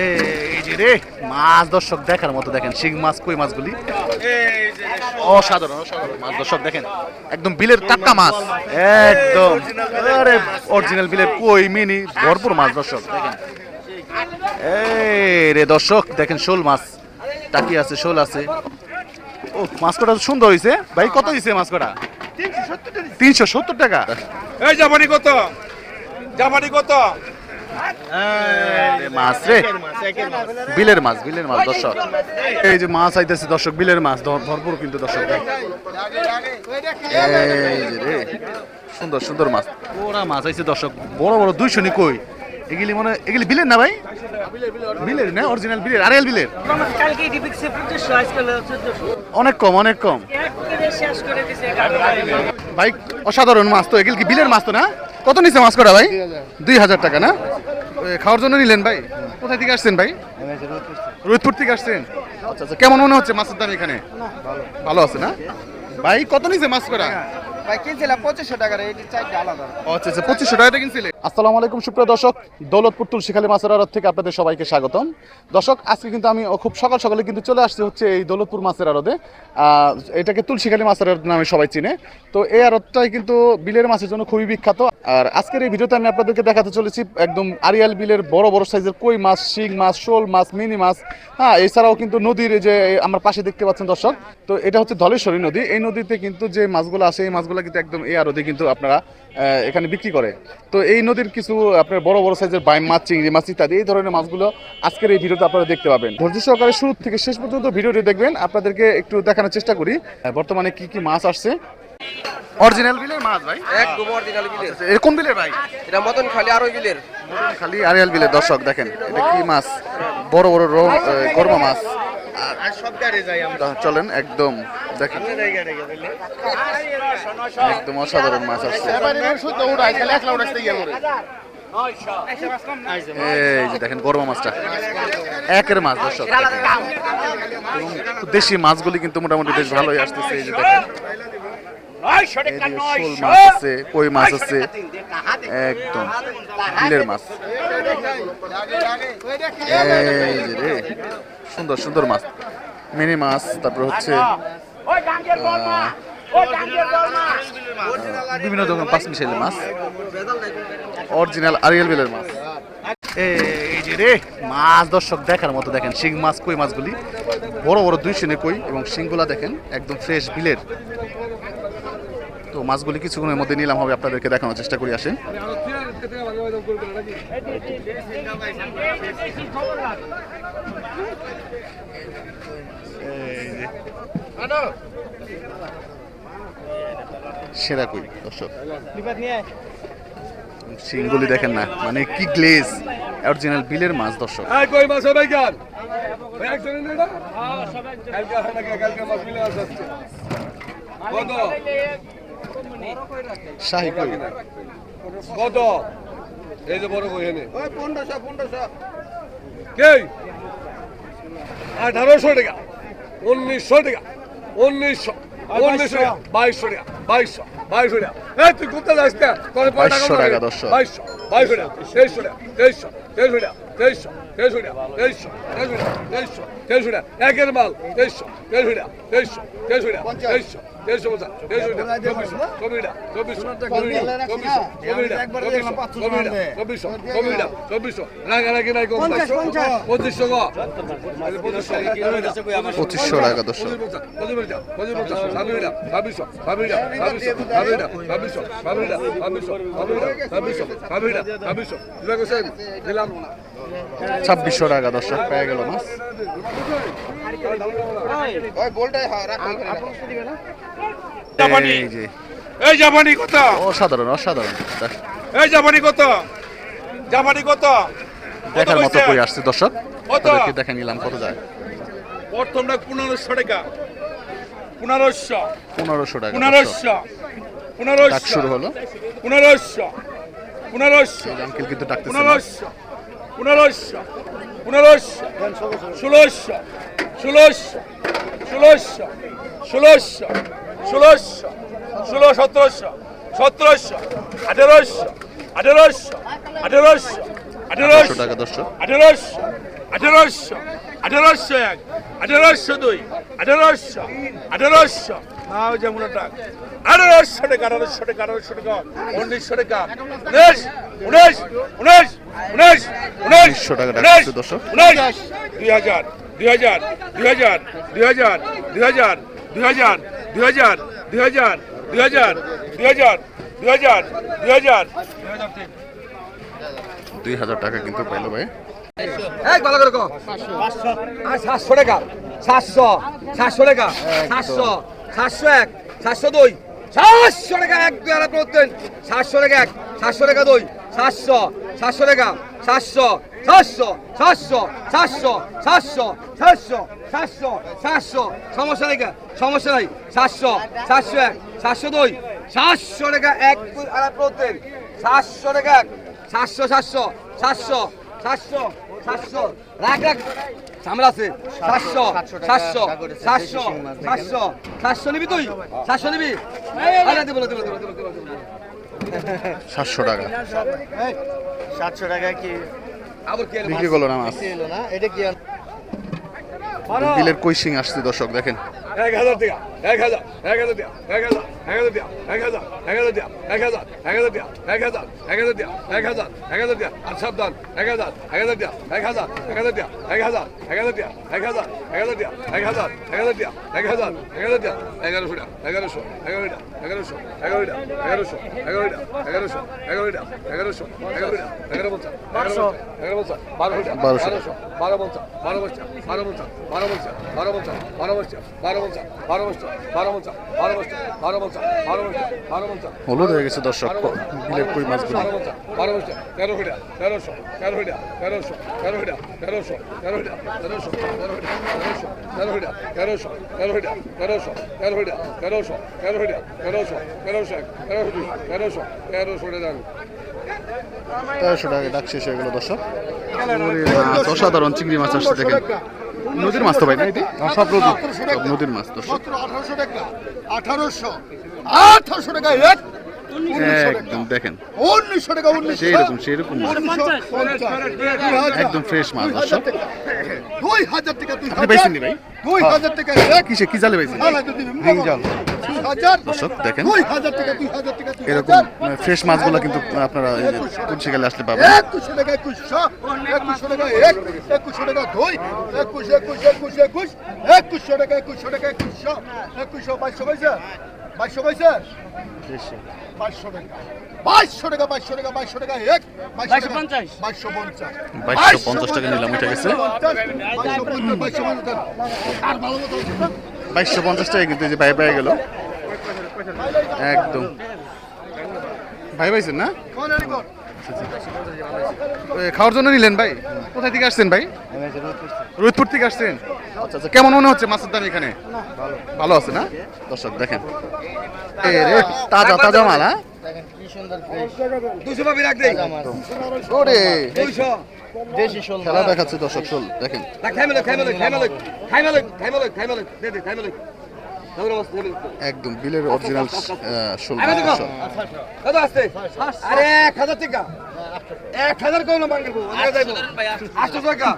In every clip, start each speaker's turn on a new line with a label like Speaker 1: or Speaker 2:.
Speaker 1: এই রে, মাছ দর্শক দেখার মতো দেখেন, শিং মাছ, কই মাছগুলি? অসাধারণ অসাধারণ মাছ দর্শক দেখেন, একদম বিলের টাটকা মাছ। একদম। অরিজিনাল বিলের কই মিনি, ভরপুর মাছ দর্শক, দেখেন। এই রে দর্শক, দেখেন শোল মাছ, টাকি আছে, শোল আছে। ও মাছ কটা সুন্দর হয়েছে ভাই, কত হয়েছে মাছ কটা তিনশো সত্তর টাকা।
Speaker 2: এই জাপানি কত? জাপানি কত?
Speaker 1: মাছ রে। বিলের মাছ বিলের মাছ দর্শক। এই যে মাছ আইতেছে দর্শক বিলের মাছ ভরপুর কিন্তু দর্শক এই যে রে সুন্দর সুন্দর মাছ। ওরা মাছ আইছে দর্শক বড় বড় দুইশো নি কই? এগুলি মনে এগুলি বিলের না ভাই? বিলের না অরিজিনাল বিলের আড়াইল বিলের? অনেক কম অনেক কম। ভাই অসাধারণ মাছ তো এগুলি কি বিলের মাছ তো না? কত নিছে মাছ কটা ভাই? দুই হাজার। টাকা না? খাওয়ার জন্য নিলেন ভাই? কোথায় থেকে আসছেন ভাই? রোহিতপুর থেকে আসছেন। আচ্ছা আচ্ছা কেমন মনে হচ্ছে মাছের দাম এখানে? ভালো আছে না? ভাই কত নিছে মাছ করা আচ্ছা আচ্ছা আসসালামু আলাইকুম সুপ্রিয় দর্শক দৌলতপুর তুলসীখালী মাছের আড়ত থেকে আপনাদের সবাইকে স্বাগতম। দর্শক আজকে কিন্তু আমি খুব সকাল সকালে কিন্তু চলে আসছি হচ্ছে এই দৌলতপুর মাছের আড়তে। আহ, এটাকে তুলসীখালী মাছের নামে সবাই চিনে। তো এই আড়তটাই কিন্তু বিলের মাছের জন্য খুবই বিখ্যাত। আর আজকের এই ভিডিওতে আমি আপনাদেরকে দেখাতে চলেছি একদম আরিয়াল বিলের বড় বড় সাইজের কই মাছ, শিং মাছ, শোল মাছ, মিনি মাছ। হ্যাঁ এছাড়াও কিন্তু নদীর যে আমার পাশে দেখতে পাচ্ছেন দর্শক, তো এটা হচ্ছে ধলেশ্বরী নদী। এই নদীতে কিন্তু যে মাছগুলো আসে, এই মাছগুলো কিন্তু একদম এই আড়তে কিন্তু আপনারা এখানে বিক্রি করে। তো এই নদীর কিছু আপনার বড় বড় সাইজের বাইম মাছ, চিংড়ি মাছ ইত্যাদি, এই ধরনের মাছগুলো আজকের এই ভিডিওতে আপনারা দেখতে পাবেন। ধৈর্য সহকারে শুরু থেকে শেষ পর্যন্ত ভিডিওটি দেখবেন। আপনাদেরকে একটু দেখানোর চেষ্টা করি বর্তমানে কি কি মাছ আসছে। অরিজিনাল বিলের মাছ ভাই?
Speaker 3: একদম অরিজিনাল বিলের।
Speaker 1: এরকম বিলের ভাই?
Speaker 3: এটা মতন খালি আরও বিলের।
Speaker 1: খালি আরিয়াল বিলের দর্শক দেখেন এটা কি মাছ? বড় বড় গরমা মাছ। চলেন একদম দেখেন। একদম অসাধারণ মাছ আসছে। এই যে দেখেন গরমা মাছটা। একের মাছ দর্শক। দেশি মাছগুলি কিন্তু মোটামুটি বেশ ভালোই আসতেছে এই যে দেখেন। শোল মাছ আছে কই মাছ আছে? একদম বিলের মাছ। এই যে রে সুন্দর সুন্দর মাছ। মিনি মাছ তারপর হচ্ছে আহ, বিভিন্ন রকম পাঁচ মিশাইলের মাছ। অরিজিনাল আরিয়াল বিলের মাছ। এই যে রে মাছ দর্শক দেখার মতো দেখেন শিং মাছ কই মাছগুলি? বড় বড় দুই সেনে কই এবং শিংগুলা দেখেন একদম ফ্রেশ বিলের। তো মাছগুলি কিছুক্ষণের মধ্যে নিলাম, হবে আপনাদেরকে দেখানোর চেষ্টা করি, আসেন। সেরা কই, দর্শক। শিংগুলি দেখেন না মানে কি গ্লেজ, অরিজিনাল বিলের মাছ, দর্শক।
Speaker 2: কই মাছ ওই একজনে কালকে কালকে মাছ মিলে আসছে। কত
Speaker 1: শাহি কই?
Speaker 2: কত? এই যে বড় কই এনে?
Speaker 3: ওই 1500 1500
Speaker 2: কে 1800 টাকা। 1900 টাকা। 1900 1900 টাকা। 2200 টাকা। 2200 2200 টাকা। এই তুই কোথায় যাস না তোর পয়সা
Speaker 1: কত টাকা
Speaker 2: 2200 2200 টাকা। 2300 টাকা। 2300 2300 টাকা। 2300 2300 টাকা। 2300 2300 টাকা। 2300 টাকা। একের মাল। 2300 2300 টাকা। 2300 2300 টাকা। 2300 দেড়শো বলছা দেড়শো চব্বিশশো চব্বিশশো চব্বিশশো চব্বিশশো চব্বিশশো রাগারাগি নাই কম পঁচিশশো
Speaker 1: পঁচিশশো টাকা দশ ছাব্বিশশো ছাব্বিশশো ছাব্বিশশো ছাব্বিশশো টাকা দর্শক পেয়ে গেল
Speaker 2: না
Speaker 1: এই
Speaker 2: জাপানি কত?
Speaker 1: অসাধারণ অসাধারণ।
Speaker 2: এই জাপানি কত? জাপানি কত?
Speaker 1: দেখার মতো কই আসছে দর্শক?
Speaker 2: কত?
Speaker 1: আপনাদেরকে দেখে নিলাম কত যায়।
Speaker 2: প্রথমটা পনেরোশো টাকা। পনেরোশো।
Speaker 1: পনেরোশো টাকা।
Speaker 2: পনেরোশো। পনেরোশো।
Speaker 1: শুরু হলো।
Speaker 2: পনেরোশো। পনেরোশো।
Speaker 1: আঙ্কেল কিন্তু ডাকতেছে
Speaker 2: পনেরোশো। পনেরোশো। পনেরোশো ষোলোশো ষোলোশো ষোলোশো ষোলোশো ষোলোশো ষোলো সতেরোশো সতেরোশো আঠেরোশো আঠেরোশো আঠেরোশো
Speaker 1: আঠারোশো টাকা দর্শক।
Speaker 2: আঠেরোশো
Speaker 4: আঠারোশো আঠারোশো এক আঠারোশো দুই আঠারোশো আঠারোশো নাও যেমন টাকা আঠারোশো টাকা আঠারোশো টাকা আঠারোশো টাকা উনিশশো টাকা উনিশ উনিশ উনিশ উনিশ উনিশ
Speaker 1: 1900 টাকা
Speaker 4: উনিশ। উনিশ দুই হাজার দুই হাজার দুই হাজার দুই হাজার দুই হাজার দুই হাজার দুই হাজার দুই হাজার দুই হাজার দুই হাজার দুই হাজার দুই হাজার
Speaker 1: দুই হাজার টাকা কিন্তু পাইলো ভাই
Speaker 2: এক ভালো করে সাতশো টাকা সাতশো সাতশো টাকা সাতশো সাতশো এক সাতশো দুই সাতশো টাকা এক, দুই আড়াই প্রত্যেক সাতশো টাকা এক, সাতশো টাকা দুই। সাতশো সাতশো টাকা সাতশো সাতশো সাতশো সাতশো সাতশো সাতশো সাতশো সাতশো। সমস্যা নেই? সমস্যা নাই। সাতশো সাতশো এক, সাতশো দুই। সাতশো টাকা এক, দুই আড়াই প্রত্যেক সাতশো টাকা এক, সাতশো সাতশো সাতশো সাতশো। সাতশো। রাখ রাখ। সামলা সাতশো সাতশো সাতশো সাতশো সাতশো। নিবি তুই? সাতশো নিবি? আরে দেবো দেবো দেবো দেবো দেবো
Speaker 1: সাতশো টাকা।
Speaker 5: সাতশো টাকা কি
Speaker 1: বিক্রি করল না মাছ? বিলের কৈশিং আসছে দর্শক দেখেন।
Speaker 4: এক হাজার টাকা। এক হাজার এক হাজার টাকা এক হাজার এক হাজার টাকা এক হাজার এক হাজার টাকা এক হাজার এক হাজার টাকা এক হাজার এক হাজার টাকা এক হাজার এক হাজার টাকা আর সাবধান এক হাজার এক হাজার টাকা এক হাজার এক হাজার টাকা এক হাজার এক হাজার টাকা এক হাজার এক হাজার টাকা এক হাজার এক হাজার টাকা এক হাজার এক হাজার টাকা এগারোশো টাকা এগারোশো এগারো টাকা এগারোশো এগারো টাকা এগারোশো এগারো টাকা এগারোশো এগারো টাকা এগারোশো এগারো টাকা এগারো পঞ্চাশ বারোশো এগারো পঞ্চাশ বারোশো।
Speaker 1: বারোশো
Speaker 4: বারো পঞ্চাশ বারো পঞ্চাশ বারো পঞ্চাশ বারো পঞ্চাশ বারো পঞ্চাশ বারো পঞ্চাশ বারো পঞ্চাশ বারো পঞ্চাশ
Speaker 1: হলুদ হয়ে গেছে দর্শক বিলের কই মাছগুলো
Speaker 4: তেরোশো টাকা
Speaker 1: ডাক শেষ হয়ে গেল দর্শক অসাধারণ চিংড়ি মাছ আসছে দেখেন নদীর মাছ তো ভাই না এটি সব নদী নদীর মাছ তো।
Speaker 5: আঠারোশো টাকা। আঠারোশো। আঠারোশো টাকা এক।
Speaker 1: একদম দেখেন।
Speaker 5: উনিশশো টাকা
Speaker 1: উনিশ একদম ফ্রেশ মাছ
Speaker 5: দুই হাজার টাকা দুই
Speaker 1: ভাই?
Speaker 5: দুই হাজার টাকা
Speaker 1: কিসে কি জালে পাইছেন?
Speaker 5: রিং জাল। হাজার
Speaker 1: দর্শক দেখেন। এরকম ফ্রেশ মাছগুলো কিন্তু আপনারা কুলসি গেলে আসলে পাবেন।
Speaker 5: একুশশো টাকা একুশশো টাকা একুশশো একুশশো বাইশশো পয়সা বাইশশো পয়সা বাইশশো টাকা বাইশশো টাকা বাইশশো টাকা বাইশশো টাকা এক বাইশশো পঞ্চাশ। বাইশশো পঞ্চাশ।
Speaker 1: বাইশশো পঞ্চাশ টাকা নিলাম
Speaker 5: বাইশশো পঞ্চাশ বাইশশো পঞ্চাশ
Speaker 1: টাকা কিন্তু যে ভাই পাই গেল। একদম। ভাই পাইছেন না? খাওয়ার জন্য নিলেন ভাই? কোথায় থেকে আসছেন ভাই? রোহিতপুর থেকে আসছেন? আচ্ছা আচ্ছা কেমন মনে হচ্ছে মাছের দাম এখানে? ভালো আছে না? দর্শক দেখেন। তাজা তাজা মাল হ্যাঁ? খেলা দেখাচ্ছে দর্শক শোল দেখেন। একদম বিলের অরিজিনাল শোল
Speaker 2: আরে এক হাজার টাকা। এক হাজার কোন টাকা।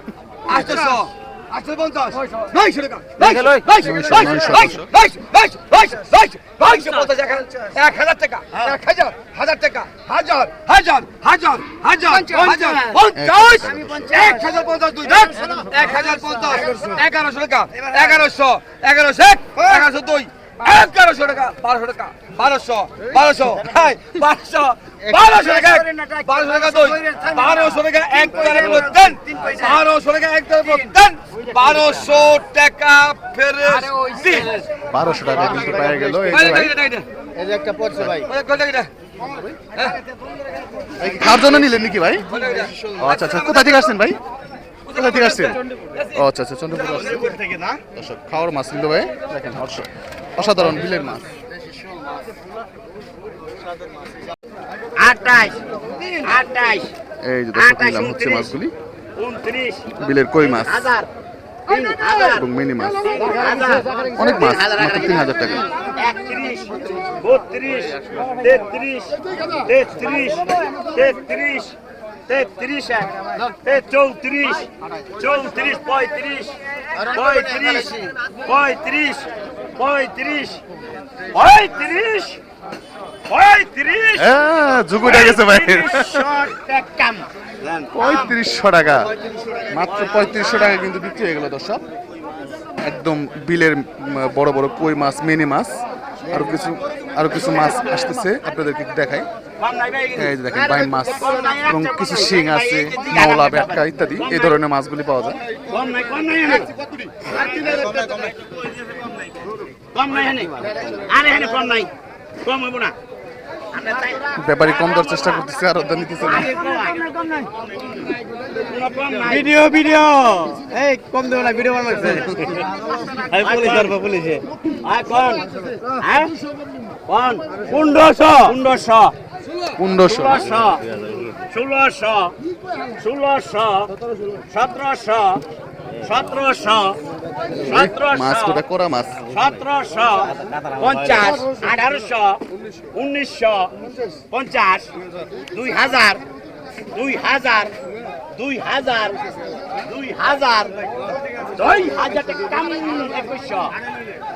Speaker 2: এগারোশো। টাকা এগারোশো এগারোশো এক এগারোশো দুই এগারোশো টাকা বারোশো টাকা বারোশো বারোশো বারোশো বারোশো টাকা বারোশো টাকা দুই বারোশো টাকা এক তারিখ দেন বারোশো টাকা এক তারিখ দেন বারোশো টাকা ফেরে
Speaker 1: বারোশো টাকা কিন্তু পেয়ে গেল এই যে ভাই
Speaker 5: এই যে। একটা পড়ছে ভাই।
Speaker 1: খাওয়ার জন্য নিলেন নাকি ভাই? আচ্ছা আচ্ছা কোথা থেকে আসছেন ভাই? কোথা থেকে আসছেন? ও আচ্ছা আচ্ছা চন্দ্রপুর আসছেন। খাওয়ার মাছ নিল ভাই দেখেন অসাধারণ বিলের মাছ। এই যে দর্শক নিলাম হচ্ছে মাছগুলি।
Speaker 6: উনত্রিশ
Speaker 1: বিলের কই মাছ? এবং মিনি মাছ। অনেক মাছ মাত্র তিন হাজার টাকা।
Speaker 6: একত্রিশ বত্রিশ তেত্রিশ তেত্রিশ তেত্রিশ তেত্রিশ চৌত্রিশ চৌত্রিশ পঁয়ত্রিশ পঁয়ত্রিশ পঁয়ত্রিশ পঁয়ত্রিশ পঁয়ত্রিশ পঁয়ত্রিশ।
Speaker 1: গেছে ভাই।
Speaker 6: তিরিশশো
Speaker 1: পঁয়ত্রিশশো টাকা। মাত্র পঁয়ত্রিশশো টাকা কিন্তু বিক্রি হয়ে গেল দর্শক। একদম বিলের বড় বড় কই মাছ মিনি মাছ। আরও কিছু আরও কিছু মাছ আসতেছে, আপনাদেরকে দেখাই। এই দেখেন, বাইম মাছ এবং কিছু শিং আছে মাওলা ব্যাটকা ইত্যাদি, এই ধরনের মাছগুলি পাওয়া যায়।
Speaker 6: কম নাই কম নাই। কম নাই
Speaker 1: ব্যাপারী কম দেওয়ার চেষ্টা করতেছে আর ওদের নিতেছে না।
Speaker 7: Video video. এই কম দেবো না ভিডিও বানাচ্ছে আমি পুলিশ ধরবো পুলিশে।
Speaker 6: আয় কোন। হ্যাঁ? কোন। পনেরোশো। পনেরোশো।
Speaker 1: পনেরোশো।
Speaker 6: ষোলোশো। ষোলোশো। সতেরোশো। সতেরোশো
Speaker 1: মাছ
Speaker 6: সতেরোশো
Speaker 1: কোটা করা মাছ।
Speaker 6: সতেরোশো পঞ্চাশ আঠারোশো উনিশশো পঞ্চাশ দুই হাজার দুই হাজার দুই হাজার দুই হাজার দুই হাজার একুশশো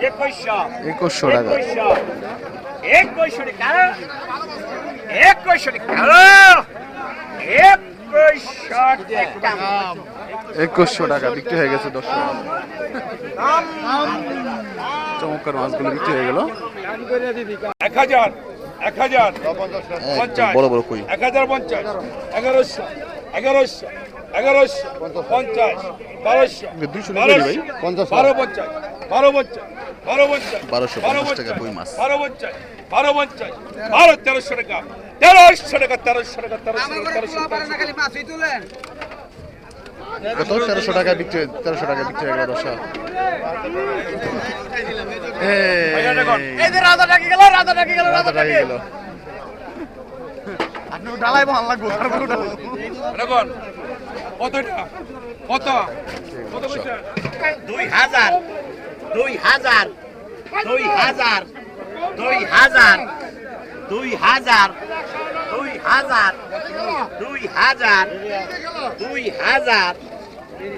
Speaker 6: একুশশো
Speaker 1: একুশশো টাকা।
Speaker 6: একুশশো টাকা। একুশশো টাকা। একুশশো টাকা
Speaker 1: বিক্রি হয়ে গেছে দর্শক চমৎকার মাছগুলো বিক্রি হয়ে গেল।
Speaker 2: এক হাজার এক হাজার
Speaker 1: একদম বড় বড় কই।
Speaker 2: এক হাজার পঞ্চাশ এগারোশো এগারোশো এগারোশো পঞ্চাশ বারোশো? বারোশো বারো পঞ্চাশ বারো পঞ্চাশ বারো পঞ্চাশ।
Speaker 1: বারোশো
Speaker 2: বারো
Speaker 1: পঞ্চাশ টাকা কই মাছ?
Speaker 2: বারো পঞ্চাশ বারো তেরোশো টাকা তেরোশো টাকা তেরোশো টাকা তেরোশো টাকা তেরোশো
Speaker 1: কত? তেরোশো টাকা বিক্রি তেরোশো টাকা বিক্রি হয়ে গেল এই। রাজা ডাকি গেল রাজা ডাকি গেল আপনি ডালাই ভালো লাগবো
Speaker 2: কত কত?
Speaker 6: দুই হাজার। দুই হাজার দুই হাজার দুই হাজার দুই হাজার দুই হাজার দুই হাজার দুই হাজার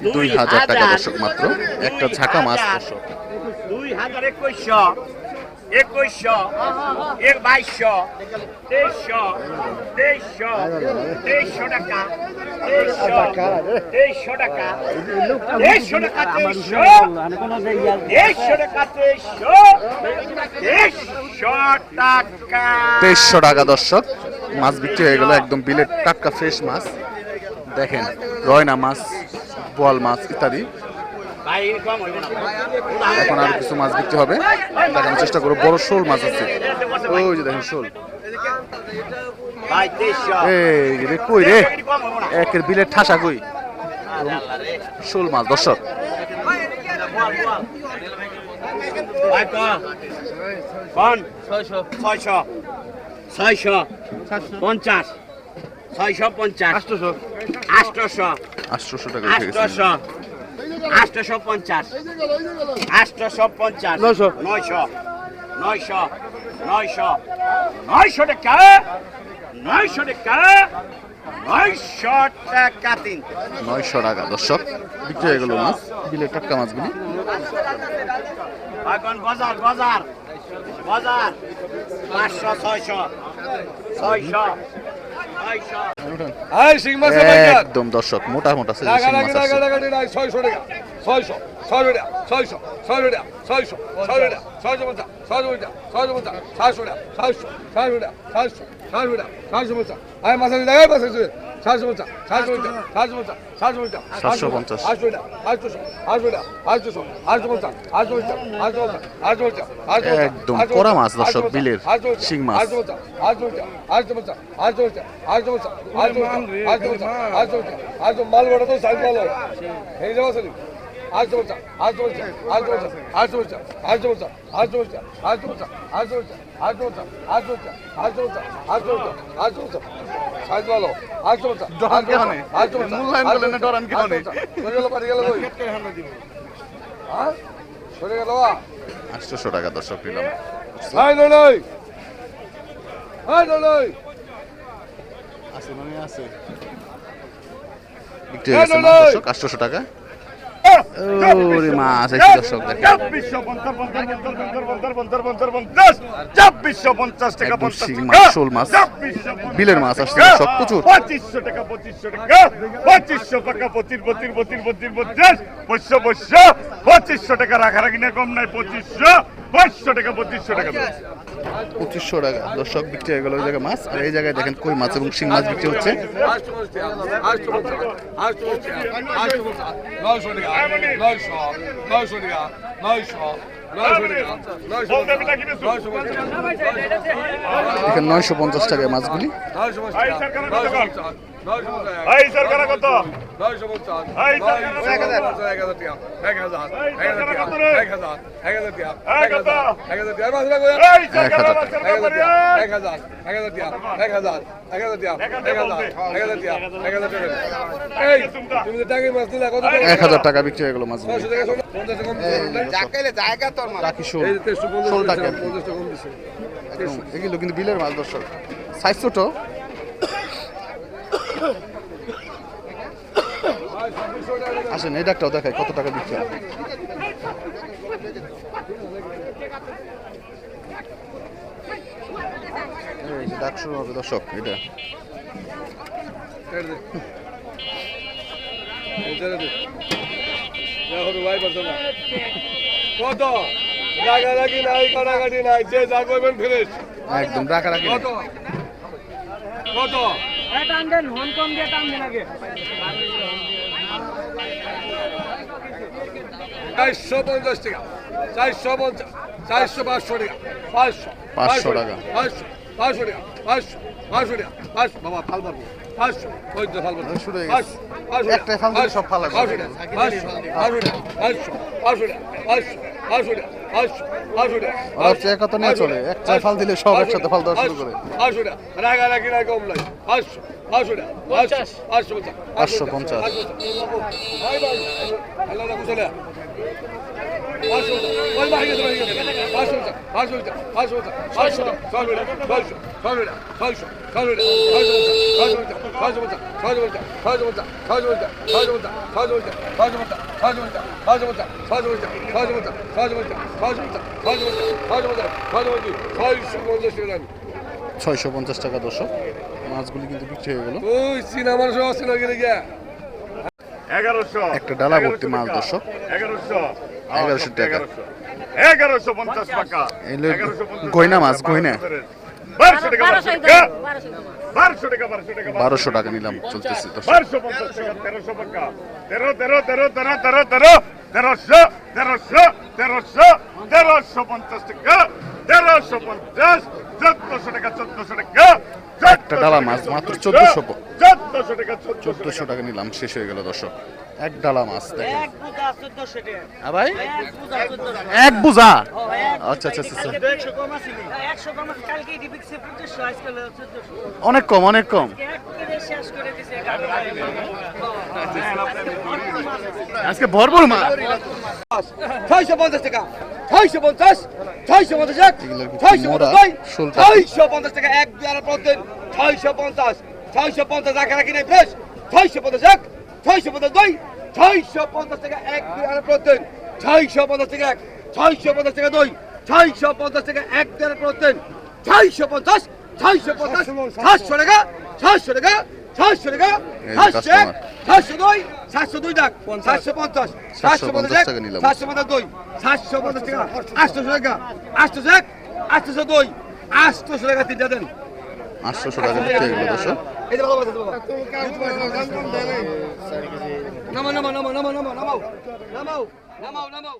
Speaker 1: দুই হাজার টাকা দর্শক মাত্র একটা ঝাঁকা মাছ
Speaker 6: দুই হাজার একুশশো একুশশো এক বাইশশো তেইশশো তেইশশো তেইশশো টাকা তেইশশো টাকা তেইশশো টাকা তেইশশো টাকা। টাকা,
Speaker 1: দর্শক, মাছ বিক্রি হয়ে গেল, একদম বিলের টাটকা ফ্রেশ মাছ। দেখেন, রয়না মাছ, বোয়াল মাছ ইত্যাদি। এখন আরও কিছু মাছ বিক্রি হবে। দেখানোর চেষ্টা করব বড় শোল মাছ আছে। ওই যে দেখেন শোল। এই রে কই রে? একের বিলের ঠাসা কই? শোল মাছ দর্শক।
Speaker 6: ছয়শো। পঞ্চাশ। ছয়শো পঞ্চাশ। আটশোশো। আটশোশো।
Speaker 1: টাকা উঠে
Speaker 6: আটশোশো পঞ্চাশ। আটশোশো পঞ্চাশ। নয়শো। নয়শো। নয়শো। নয়শো। নয়শো টাকা। নয়শো টাকা। নয়শো টাকা তিন।
Speaker 1: নয়শো টাকা দর্শক বিক্রি হয়ে গেল মাছ বিলের টাটকা মাছগুলি।
Speaker 6: এখন বাজার বাজার। বাজার। পাঁচশো ছয়শো। ছয়শো। ছয়শো।
Speaker 1: একদম দর্শক মোটা মোটা
Speaker 2: টাকা
Speaker 1: শিং মাছ আছে।
Speaker 2: ছয়শো টাকা ছয়শো ছয়শো টাকা ছয়শো ছয়শো টাকা ছয়শো ছয়শো টাকা ছয়শো পঞ্চাশ ছয়শো পঞ্চাশ ছয়শো পঞ্চাশ সাতশো টাকা সাতশো সাতশো টাকা সাতশো সাতশো টাকা সাতশো পঞ্চাশ। আয় মাছ আছে টাকা মাছ আছে সাতশো পঞ্চাশ সাতশো পঞ্চাশ সাতশো পঞ্চাশ সাতশো পঞ্চাশ
Speaker 1: সাতশো পঞ্চাশ।
Speaker 2: আটশো টাকা আটশোশো আটশো টাকা আটশো পঞ্চাশ আটশো পঞ্চাশ আটশো পঞ্চাশ আটশো পঞ্চাশ আটশো পঞ্চাশ
Speaker 1: একদম কড়া মাছ দর্শক, বিলের শিং মাছ।
Speaker 2: আটশো পঞ্চাশ আটশো পঞ্চাশ আটশো পঞ্চাশ আটশো পঞ্চাশ আটশো পঞ্চাশ আটশো পঞ্চাশ আটশো পঞ্চাশ আটশো পঞ্চাশ আটশো মাল বড় তো সাইজ ভালো এই যাওয়া চলি আটশো পঞ্চাশ আটশো পঞ্চাশ আটশো পঞ্চাশ আটশো পঞ্চাশ আটশো পঞ্চাশ আটশো পঞ্চাশ আটশো পঞ্চাশ আটশো পঞ্চাশ আটশো পঞ্চাশ আটশো পঞ্চাশ আটশো পঞ্চাশ আটশো পঞ্চাশ আটশো পঞ্চাশ আজ বলো আজ তো
Speaker 1: ডরান
Speaker 2: কে হনে আজ
Speaker 1: তো টাকা দর্শক নিলাম আছে মানে আছে বিক্রি হয়েছে দর্শক 800 বন্ধ ওরে মা আছে
Speaker 4: ছাব্বিশশো পঞ্চাশ পঞ্চাশ পঞ্চাশ পঞ্চাশ পঞ্চাশ পঞ্চাশ পঞ্চাশ পঞ্চাশ টাকা। পঞ্চাশ
Speaker 1: শোল মাছ, বিলের মাছ আসছে। সব প্রচুর।
Speaker 4: পঁচিশশো টাকা পঁচিশশো টাকা। পঁচিশশো টাকা পঁচিশ পঁচিশ পঁচিশ পঁচিশ পঁচিশ। পঁচিশশো পঁচিশশো। পঁচিশশো টাকা রাখারাখি না কম নাই পঁচিশশো। পঁচিশশো টাকা পঁচিশশো টাকা।
Speaker 1: পঁচিশশো টাকা। দর্শক বিক্রি হয়ে গেল ওই জায়গায় মাছ। আর এই জায়গায় দেখেন কই মাছ এবং শিং মাছ বিক্রি হচ্ছে।
Speaker 2: নয়শো পঞ্চাশ
Speaker 1: টাকা মাছগুলি।
Speaker 4: কত? এক হাজার
Speaker 2: এক এক এক এক এক এক এক এক এক এক টাকা এক
Speaker 1: বিক্রি হয়ে গেল মাছ এগুলো কিন্তু বিলের মাছ দর্শক। সাইজ ছোট। আসেন এই ডাকটাও দেখায় কত টাকা দিচ্ছে? হবে দর্শক এটা।
Speaker 2: কত? নাই কাটাকাটি নাই যে যা করবেন
Speaker 1: একদম
Speaker 2: কত? হংকং চারশো পঞ্চাশ টাকা চারশো পঞ্চাশ চারশো পাঁচশো টাকা পাঁচশো
Speaker 1: পাঁচশো টাকা
Speaker 2: পাঁচশো পাঁচশো টাকা পাঁচশো পাঁচশো টাকা পাঁচশো বাবা ফাল মারবো পাঁচশো চোদ্দ ফাল
Speaker 1: মারবো
Speaker 2: পাঁচশো
Speaker 1: একটা ফাল সব ফাল
Speaker 2: পাঁচশো টাকা পাঁচশো পাঁচশো টাকা পাঁচশো পাঁচশো টাকা পাঁচশো পাঁচশো টাকা পাঁচশো পঞ্চাশ ছয়শো পঞ্চাশ টাকা
Speaker 1: দর্শক, মাছগুলি কিন্তু বিক্রি হয়ে গেল।
Speaker 2: ওই চিনা মানুষ আছে না গেলে গিয়া?
Speaker 1: একটা ডালা ভর্তি
Speaker 4: এগারোশো
Speaker 1: আচ্ছা,
Speaker 4: এগারোশো। পঞ্চাশ টাকা। বারোশো টাকা
Speaker 1: নিলাম চলতেছে
Speaker 4: তেরোশো তেরোশো তেরোশো তেরোশো পঞ্চাশ টাকা। তেরোশো পঞ্চাশ চোদ্দশো টাকা চোদ্দশো টাকা।
Speaker 1: একটা ডালা মাছ মাত্র
Speaker 4: চোদ্দশো চোদ্দশো
Speaker 1: টাকা নিলাম শেষ হয়ে গেল দর্শক। এক ডালা মাছ ভাই?
Speaker 6: এক বুঝা
Speaker 1: আচ্ছা আচ্ছা আচ্ছা, আচ্ছা। অনেক কম অনেক কম। আজকে ভরপুর মাছ।
Speaker 3: ছয়শো পঞ্চাশ টাকা। ছয়শো পঞ্চাশ ছয়শো পঞ্চাশ এক ছয়শো পঞ্চাশ ছয়শো পঞ্চাশ টাকা এক দুই প্রতিদিন ছয়শো পঞ্চাশ ছয়শো পঞ্চাশ রাখা রাখি নাই ফ্রেশ ছয়শো পঞ্চাশ এক ছয়শো পঞ্চাশ দুই ছয়শো পঞ্চাশ টাকা এক দুই আর প্রতিদিন ছয়শো পঞ্চাশ টাকা এক ছয়শো পঞ্চাশ টাকা দুই ছয়শো পঞ্চাশ টাকা এক দুই আর প্রতিদিন ছয়শো পঞ্চাশ ছয়শো পঞ্চাশ সাতশো টাকা সাতশো টাকা সাতশো টাকা সাতশো এক। সাতশো দুই সাতশো দুই ডাক সাতশো পঞ্চাশ সাতশো পঞ্চাশ এক
Speaker 1: টাকা নিলাম।
Speaker 3: সাতশো পঞ্চাশ দুই সাতশো পঞ্চাশ টাকা আটশোশো টাকা আটশোশো এক আটশোশো দুই আটশোশো টাকা তিনটা দেন।
Speaker 1: আটশোশো টাকা বিক্রি হয়ে গেল দর্শক।
Speaker 3: এই যে ভালো কথা বাবা। নামা নামা নামা নামা নামা নামাও নামাও নামাও নামাও।